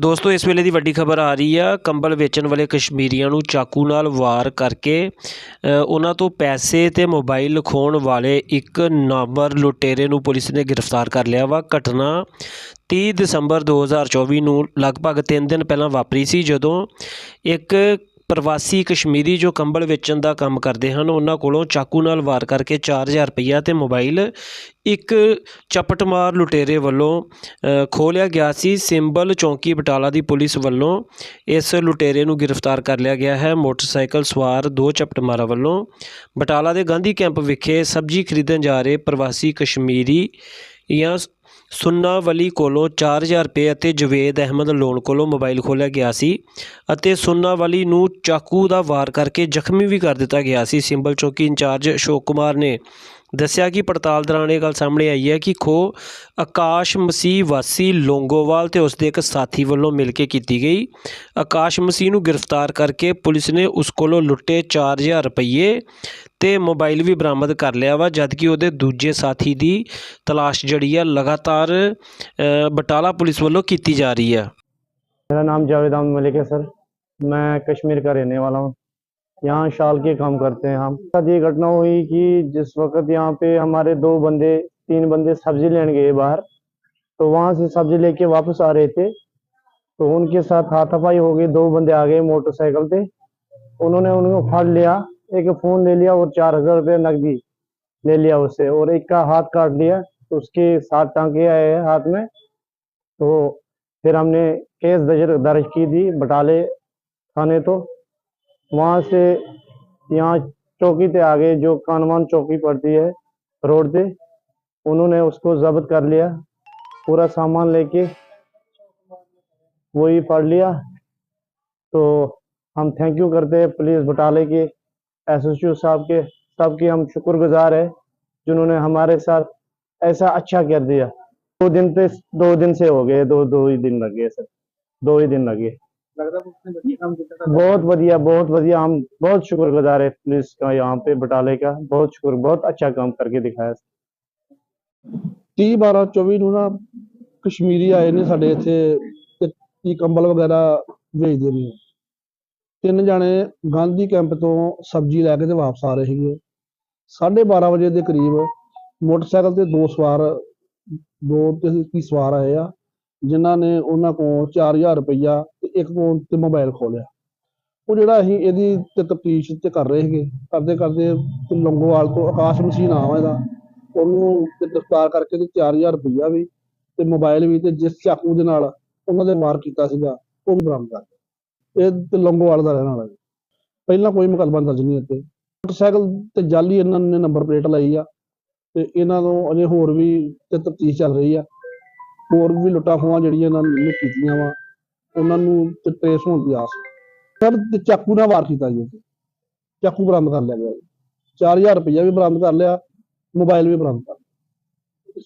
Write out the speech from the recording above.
ਦੋਸਤੋ, ਇਸ ਵੇਲੇ ਦੀ ਵੱਡੀ ਖਬਰ ਆ ਰਹੀ ਆ। ਕੰਬਲ ਵੇਚਣ ਵਾਲੇ ਕਸ਼ਮੀਰੀਆਂ ਨੂੰ ਚਾਕੂ ਨਾਲ ਵਾਰ ਕਰਕੇ ਉਹਨਾਂ ਤੋਂ ਪੈਸੇ ਤੇ ਮੋਬਾਈਲ ਖੋਣ ਵਾਲੇ ਇੱਕ ਨਾਮਰ ਲੁਟੇਰੇ ਨੂੰ ਪੁਲਿਸ ਨੇ ਗ੍ਰਿਫਤਾਰ ਕਰ ਲਿਆ ਵਾ। ਘਟਨਾ 30 ਦਸੰਬਰ 2024 ਨੂੰ ਲਗਭਗ 3 ਦਿਨ ਪਹਿਲਾਂ ਵਾਪਰੀ ਸੀ, ਜਦੋਂ ਇੱਕ ਪ੍ਰਵਾਸੀ ਕਸ਼ਮੀਰੀ ਜੋ ਕੰਬਲ ਵੇਚਣ ਦਾ ਕੰਮ ਕਰਦੇ ਹਨ ਉਹਨਾਂ ਕੋਲੋਂ ਚਾਕੂ ਨਾਲ ਵਾਰ ਕਰਕੇ 4000 ਰੁਪਈਆ ਤੇ ਮੋਬਾਈਲ ਇੱਕ ਚਪਟਮਾਰ ਲੁਟੇਰੇ ਵੱਲੋਂ ਅ, ਗਿਆ ਸੀ। ਸਿੰਬਲ ਚੌਂਕੀ ਬਟਾਲਾ ਦੀ ਪੁਲਿਸ ਵੱਲੋਂ ਇਸ ਲੁਟੇਰੇ ਨੂੰ ਗ੍ਰਿਫਤਾਰ ਕਰ ਲਿਆ ਗਿਆ ਹੈ। ਮੋਟਰਸਾਈਕਲ ਸਵਾਰ ਦੋ ਚਪਟਮਾਰਾਂ ਵੱਲੋਂ ਬਟਾਲਾ ਦੇ ਗਾਂਧੀ ਕੈਂਪ ਵਿਖੇ ਸਬਜ਼ੀ ਖਰੀਦਣ ਜਾ ਰਹੇ ਪ੍ਰਵਾਸੀ ਕਸ਼ਮੀਰੀ ਜਾਂ ਸੁੰਨਾ ਵਲੀ ਕੋਲੋਂ 4000 ਰੁਪਏ ਅਤੇ ਜਵੇਦ ਅਹਿਮਦ ਲੋਨ ਕੋਲੋਂ ਮੋਬਾਈਲ ਖੋਲ੍ਹਿਆ ਗਿਆ ਸੀ ਅਤੇ ਸੁੰਨਾ ਵਲੀ ਨੂੰ ਚਾਕੂ ਦਾ ਵਾਰ ਕਰਕੇ ਜ਼ਖਮੀ ਵੀ ਕਰ ਦਿੱਤਾ ਗਿਆ ਸੀ। ਸਿੰਬਲ ਚੌਕੀ ਇੰਚਾਰਜ ਅਸ਼ੋਕ ਕੁਮਾਰ ਨੇ ਦੱਸਿਆ ਕਿ ਪੜਤਾਲ ਦੌਰਾਨ ਇਹ ਗੱਲ ਸਾਹਮਣੇ ਆਈ ਹੈ ਕਿ ਖੋ ਆਕਾਸ਼ ਮਸੀਹ ਵਾਸੀ ਲੋਂਗੋਵਾਲ ਤੇ ਉਸ ਦੇ ਇੱਕ ਸਾਥੀ ਵੱਲੋਂ ਮਿਲ ਕੇ ਕੀਤੀ ਗਈ। ਆਕਾਸ਼ ਮਸੀਹ ਨੂੰ ਗ੍ਰਿਫਤਾਰ ਕਰਕੇ ਪੁਲਿਸ ਨੇ ਉਸ ਕੋਲੋਂ ਲੁੱਟੇ 4000 ਰੁਪਏ ਤੇ ਮੋਬਾਈਲ ਵੀ ਬਰਾਮਦ ਕਰ ਲਿਆ ਵਾ ਜਦਕਿ ਉਹਦੇ ਦੂਜੇ ਸਾਥੀ ਦੀ ਤਲਾਸ਼ ਜਿਹੜੀ ਆ ਲਗਾਤਾਰ ਅ, ਬਟਾਲਾ ਪੁਲਿਸ ਵੱਲੋਂ ਕੀਤੀ ਜਾ ਰਹੀ ਆ मेरा नाम जावेद अहमद मलिक है सर मैं कश्मीर का रहने वाला हूँ यहाँ शाल के काम करते हैं हम साथ ये घटना हुई कि जिस वक्त यहाँ पे हमारे दो बंदे तीन बंदे सब्जी लेने गए बाहर तो वहाँ से सब्जी लेके वापस आ रहे थे तो उनके साथ हाथापाई हो गई दो बंदे आ गए मोटरसाइकिल पे उन्होंने उनको फाड़ लिया एक फ़ोन ले लिया और चार हज़ार रुपये नकदी ले लिया उससे और एक का हाथ काट लिया तो उसके सात टांके आए हैं हाथ में। तो फिर हमने केस दर्ज दर्ज की थी बटाले थाने तो। वहाँ से यहाँ चौकी पे आ गए जो कानवान चौकी पड़ती है रोड पे, उन्होंने उसको जब्त कर लिया, पूरा सामान लेके वही पढ़ लिया। तो हम थैंक यू करते हैं पुलिस बटाले के एसएसयू साहब के सबके हम शुक्रगुजार है जिन्होंने हमारे साथ ऐसा अच्छा कर दिया दो दिन पे दो दिन से हो गए दो दो ही दिन लग गए सर दो ही दिन लगे ਲੱਗਦਾ ਉਸਨੇ ਵਧੀਆ ਕੰਮ ਕੀਤਾ ਤੁਹਾਡਾ? बहुत बढ़िया बहुत बढ़िया हम बहुत शुक्रगुजार है पुलिस का यहाँ पे बटाले का बहुत शुक्र बहुत अच्छा काम करके दिखाया 30 12 24 ਨੂੰ ਨਾ ਕਸ਼ਮੀਰੀ ਆਏ ਨੇ ਸਾਡੇ ਇੱਥੇ ਤੇ ਕੀ ਕੰਬਲ ਵਗੈਰਾ ਵੇਚਦੇ ਨੇ ਤਿੰਨ ਜਾਣੇ ਗਾਂਧੀ ਕੈਂਪ ਤੋਂ ਸਬਜ਼ੀ ਲੈ ਕੇ ਤੇ ਵਾਪਸ ਆ ਰਹੇ ਸੀਗੇ। 12:30 ਵਜੇ ਦੇ ਕਰੀਬ ਮੋਟਰਸਾਈਕਲ ਤੇ ਦੋ ਸਵਾਰ, ਦੋ ਤੇ ਕੀ ਸਵਾਰ ਆਏ ਆ, ਜਿਨ੍ਹਾਂ ਨੇ ਉਹਨਾਂ ਕੋਲ 4000 ਰੁਪਈਆ ਤੇ ਇੱਕ ਕੋਲ ਤੇ ਮੋਬਾਈਲ ਖੋਲਿਆ ਉਹ ਜਿਹੜਾ ਅਸੀਂ ਇਹਦੀ ਤੇ ਤਫਤੀਸ਼ ਤੇ ਕਰ ਰਹੇ ਸੀਗੇ, ਕਰਦੇ ਕਰਦੇ ਤੇ ਲੰਗੋਵਾਲ ਤੋਂ ਆਕਾਸ਼ ਮਸੀਹ ਨਾਮ ਆ ਇਹਦਾ, ਉਹਨੂੰ ਗ੍ਰਿਫਤਾਰ ਕਰਕੇ ਤੇ 4000 ਰੁਪਈਆ ਵੀ ਤੇ ਮੋਬਾਈਲ ਵੀ ਤੇ ਜਿਸ ਚਾਕੂ ਦੇ ਨਾਲ ਉਹਨਾਂ ਦੇ ਵਾਰ ਕੀਤਾ ਸੀਗਾ, ਉਹ ਬਰਾਮਦ ਕਰ ਇਹ ਤੇ ਲੰਗੋਵਾਲ ਦਾ ਰਹਿਣ ਵਾਲਾ ਜੀ। ਪਹਿਲਾਂ ਕੋਈ ਮੁਕੱਦਮਾ ਦਰਜ ਨਹੀਂ ਇੱਥੇ। ਮੋਟਰਸਾਈਕਲ ਤੇ ਜਾਲੀ ਇਹਨਾਂ ਨੇ ਨੰਬਰ ਪਲੇਟ ਲਾਈ ਆ ਤੇ ਇਹਨਾਂ ਨੂੰ ਅਜੇ ਹੋਰ ਵੀ ਤੇ ਤਫਤੀਸ਼ ਚੱਲ ਰਹੀ ਆ। ਹੋਰ ਵੀ ਲੁੱਟਾਂ ਖੋਹਾਂ ਜਿਹੜੀਆਂ ਇਹਨਾਂ ਨੇ ਕੀਤੀਆਂ ਵਾ, ਉਹਨਾਂ ਨੂੰ ਤੇ ਟ੍ਰੇਸ ਹੋਣ ਦੀ ਆਸ। ਸਰ ਚਾਕੂ ਨਾਲ ਵਾਰ ਕੀਤਾ ਜੀ ਉੱਥੇ। ਚਾਕੂ ਬਰਾਮਦ ਕਰ ਲਿਆ ਗਿਆ ਜੀ। 4000 ਰੁਪਇਆ ਵੀ ਬਰਾਮਦ ਕਰ ਲਿਆ, ਮੋਬਾਈਲ ਵੀ ਬਰਾਮਦ ਕਰ ਲਿਆ।